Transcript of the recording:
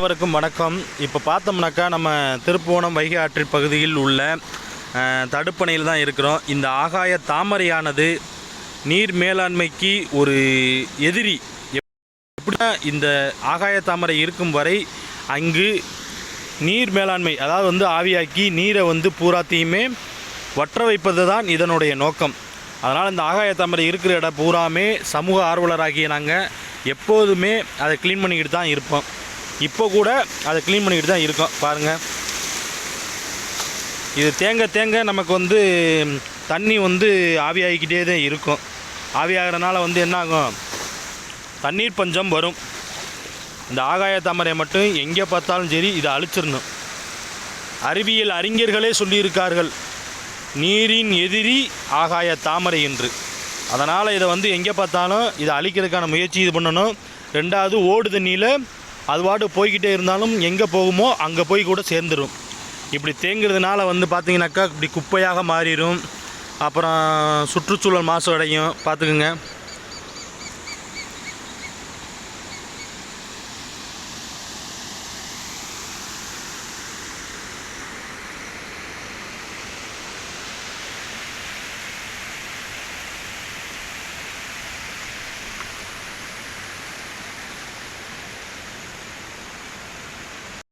அனைவருக்கும் வணக்கம். இப்போ பார்த்தோம்னாக்கா நம்ம திருப்புவனம் வைகை ஆற்றில் பகுதியில் உள்ள தடுப்பணையில் தான் இருக்கிறோம். இந்த ஆகாய தாமரையானது நீர் மேலாண்மைக்கு ஒரு எதிரி. எப்படின்னா இந்த ஆகாய தாமரை இருக்கும் வரை அங்கு நீர் மேலாண்மை அதாவது வந்து ஆவியாக்கி நீரை வந்து பூராத்தையுமே வற்ற வைப்பது தான் இதனுடைய நோக்கம். அதனால் இந்த ஆகாய தாமரை இருக்கிற இடம் பூராமே சமூக ஆர்வலராகிய நாங்கள் எப்போதுமே அதை க்ளீன் பண்ணிக்கிட்டு தான் இருப்போம். இப்போ கூட அதை க்ளீன் பண்ணிக்கிட்டு தான் இருக்கோம். பாருங்கள் இது தேங்க தேங்க நமக்கு வந்து தண்ணி வந்து ஆவியாகிக்கிட்டே தான் இருக்கும். ஆவியாகிறனால வந்து என்ன ஆகும்? தண்ணீர் பஞ்சம் வரும். இந்த ஆகாய தாமரை மட்டும் எங்கே பார்த்தாலும் சரி இதை அழிச்சிடணும். அறிவியல் அறிஞர்களே சொல்லியிருக்கார்கள் நீரின் எதிரி ஆகாய தாமரை என்று. அதனால் இதை வந்து எங்கே பார்த்தாலும் இதை அழிக்கிறதுக்கான முயற்சி இது பண்ணணும். ரெண்டாவது ஓடு தண்ணியில் அது பாட்டு போய்கிட்டே இருந்தாலும் எங்கே போகுமோ அங்கே போய் கூட சேர்ந்துடும் இப்படி தேங்குறதுனால வந்து பார்த்தீங்கன்னாக்கா இப்படி குப்பையாக மாறிடும் அப்புறம் சுற்றுச்சூழல் மாசு அடையும். பார்த்துக்குங்க